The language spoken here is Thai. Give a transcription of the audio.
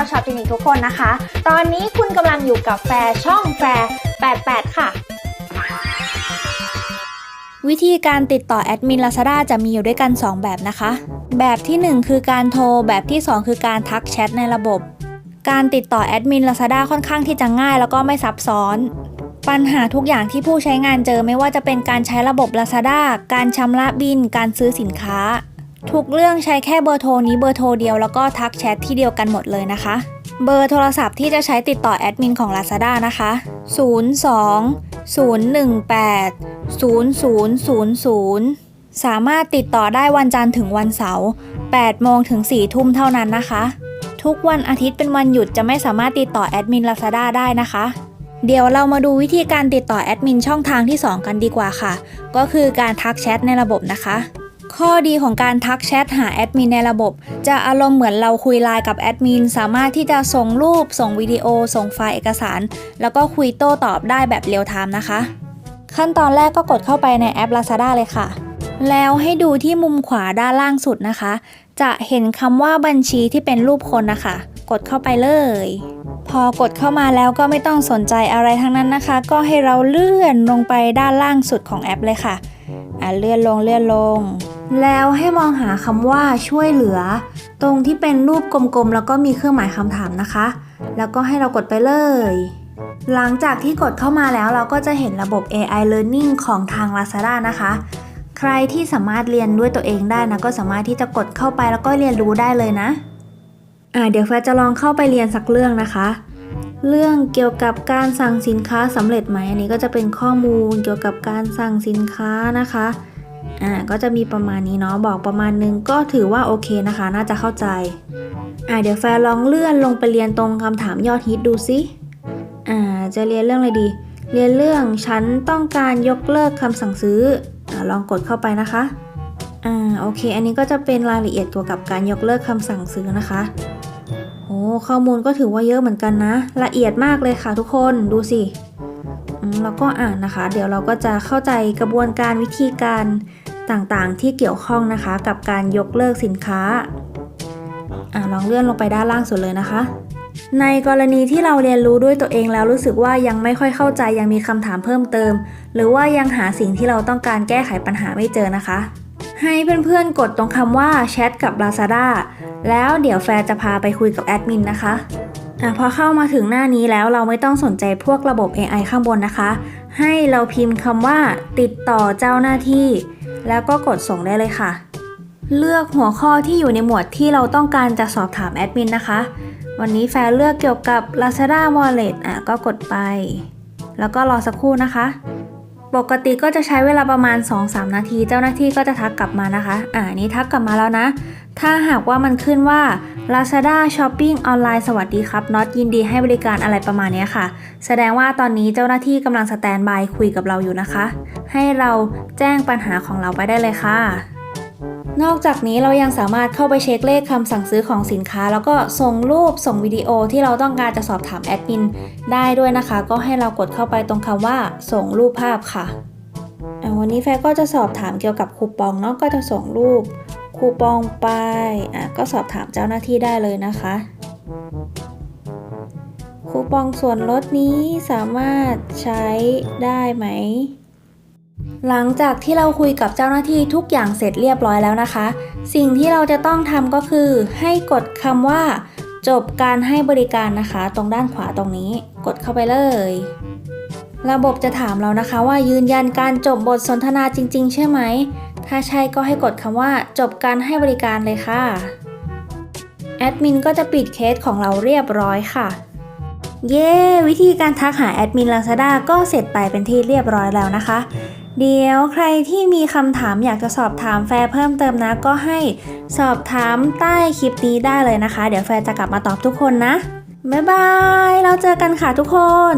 าวชาวจินิทุกคนนะคะ ตอนนี้คุณกำลังอยู่กับแฟร์ช่องแฟร์88 ค่ะ วิธีการติดต่อแอดมิน Lazada จะมีอยู่ด้วยกัน 2 แบบนะคะ แบบที่ 1 คือการโทร แบบที่ 2 คือการทักแชทในระบบ การติดต่อแอดมิน Lazada ค่อนข้างที่จะง่ายแล้วก็ไม่ซับซ้อน ปัญหาทุกอย่างที่ผู้ใช้งานเจอไม่ว่าจะเป็นการใช้ระบบ Lazada การชำระบิน การซื้อสินค้า ทุกเรื่องใช้แค่เบอร์โทรนี้เบอร์โทรเดียวแล้วก็ทักแชทที่เดียวกันหมดเลยนะคะ เบอร์โทรศัพท์ที่จะใช้ติดต่อแอดมินของ Lazada นะคะ 02 018 0000สามารถติดต่อได้วันจันทร์ถึงวันเสาร์ 8 โมงถึง 4 ทุ่มเท่านั้นนะคะ ทุกวันอาทิตย์เป็นวันหยุดจะไม่สามารถติดต่อแอดมิน Lazada ได้นะคะ เดี๋ยวเรามาดูวิธีการติดต่อแอดมินช่องทางที่ 2 กันดีกว่าค่ะ ก็คือการทักแชทในระบบนะคะ ข้อดีของการทักแชทหาแอดมินในระบบ จะอารมณ์เหมือนเราคุยไลน์กับแอดมิน สามารถที่จะส่งรูป ส่งวิดีโอ ส่งไฟล์เอกสาร แล้วก็คุยโต้ตอบได้แบบเรียลไทม์นะคะ ขั้นตอนแรกก็กดเข้าไปในแอป Lazada เลยค่ะ แล้วให้ดูที่มุมขวาด้านล่างสุดนะคะ จะเห็นคำว่าบัญชีที่เป็นรูปคนนะคะ กดเข้าไปเลย พอกดเข้ามาแล้วก็ไม่ต้องสนใจอะไรทั้งนั้นนะคะ ก็ให้เราเลื่อนลงไปด้านล่างสุดของแอปเลยค่ะอะเลื่อนลงเลื่อนลง แล้วให้มองหาคำว่าช่วยเหลือ ตรงที่เป็นรูปกลมๆ แล้วก็มีเครื่องหมายคำถามนะคะ แล้วก็ให้เรากดไปเลย หลังจากที่กดเข้ามาแล้วเราก็จะเห็นระบบ AI Learning ของทาง Lazada นะคะ ใครที่สามารถเรียนด้วยตัวเองได้นะ ก็สามารถที่จะกดเข้าไปแล้วก็เรียนรู้ได้เลยนะอ่าเดี๋ยวแฟจะลองเข้าไปเรียนสักเรื่องนะคะ เรื่องเกี่ยวกับการสั่งสินค้าสำเร็จไหมอันนี้ก็จะเป็นข้อมูลเกี่ยวกับการสั่งสินค้านะคะ อ่าก็จะมีประมาณนี้เนาะบอกประมาณนึงก็ถือว่าโอเคนะคะ น่าจะเข้าใจอ่าเดี๋ยวแฟลองเลื่อนลงไปเรียนตรงคำถามยอดฮิตดูสิอ่าจะเรียนเรื่องอะไรดี เรียนเรื่องฉันต้องการยกเลิกคำสั่งซื้ออ่าลองกดเข้าไปนะคะอ่าโอเค อันนี้ก็จะเป็นรายละเอียดเกี่ยวกับการยกเลิกคำสั่งซื้อนะคะโอ้ข้อมูลก็ถือว่าเยอะเหมือนกันนะ ละเอียดมากเลยค่ะทุกคนดูสิ แล้วก็อ่านนะคะ เดี๋ยวเราก็จะเข้าใจกระบวนการวิธีการต่างๆ ที่เกี่ยวข้องนะคะ กับการยกเลิกสินค้าอ่าลองเลื่อนลงไปด้านล่างสุดเลยนะคะ ในกรณีที่เราเรียนรู้ด้วยตัวเองแล้วรู้สึกว่ายังไม่ค่อยเข้าใจยังมีคำถามเพิ่มเติม หรือว่ายังหาสิ่งที่เราต้องการแก้ไขปัญหาไม่เจอนะคะ ให้เพื่อนๆกดตรงคำว่าแชทกับ Lazada แล้วเดี๋ยวแฟร์จะพาไปคุยกับแอดมินนะคะ อะพอเข้ามาถึงหน้านี้แล้วเราไม่ต้องสนใจพวกระบบ AI ข้างบนนะคะ ให้เราพิมพ์คำว่า ติดต่อเจ้าหน้าที่ แล้วก็กดส่งได้เลยค่ะ เลือกหัวข้อที่อยู่ในหมวดที่เราต้องการจะสอบถามแอดมินนะคะ วันนี้แฟร์เลือกเกี่ยวกับ Lazada Wallet อะก็กดไป แล้วก็รอสักครู่นะคะ ปกติก็จะใช้เวลาประมาณ 2-3 นาที เจ้าหน้าที่ก็จะทักกลับมานะคะ อ่านี้ทักกลับมาแล้วนะ ถ้าหากว่ามันขึ้นว่า Lazada Shopping ออนไลน์สวัสดีครับน็อตยินดีให้บริการอะไรประมาณนี้ค่ะ แสดงว่าตอนนี้เจ้าหน้าที่กำลังสแตนบายคุยกับเราอยู่นะคะ ให้เราแจ้งปัญหาของเราไปได้เลยค่ะ นอกจากนี้เรายังสามารถเข้าไปเช็คเลขคำสั่งซื้อของสินค้า แล้วก็ส่งรูปส่งวิดีโอที่เราต้องการจะสอบถามแอดมินได้ด้วยนะคะ ก็ให้เรากดเข้าไปตรงคำว่า ส่งรูปภาพค่ะวันนี้แฟร์ก็จะสอบถามเกี่ยวกับคูปองเนาะก็จะส่งรูป คูปองไปอะก็สอบถามเจ้าหน้าที่ได้เลยนะคะ คูปองส่วนลดนี้สามารถใช้ได้ไหม หลังจากที่เราคุยกับเจ้าหน้าที่ทุกอย่างเสร็จเรียบร้อยแล้วนะคะ สิ่งที่เราจะต้องทำก็คือ ให้กดคำว่า จบการให้บริการนะคะ ตรงด้านขวาตรงนี้ กดเข้าไปเลยระบบจะถามเรานะคะว่ายืนยันการจบบทสนทนาจริง ๆ ใช่ไหม ถ้าใช่ก็ให้กดคำว่า จบการให้บริการเลยค่ะ แอดมินก็จะปิดเคสของเราเรียบร้อยค่ะ เย้ วิธีการทักหาแอดมิน Lazada ก็เสร็จไปเป็นที่เรียบร้อยแล้วนะคะเดี๋ยวใครที่มีคำถามอยากจะสอบถามแฟร์เพิ่มเติมนะ ก็ให้สอบถามใต้คลิปนี้ได้เลยนะคะ เดี๋ยวแฟร์จะกลับมาตอบทุกคนนะ บ๊ายบาย เราเจอกันค่ะทุกคน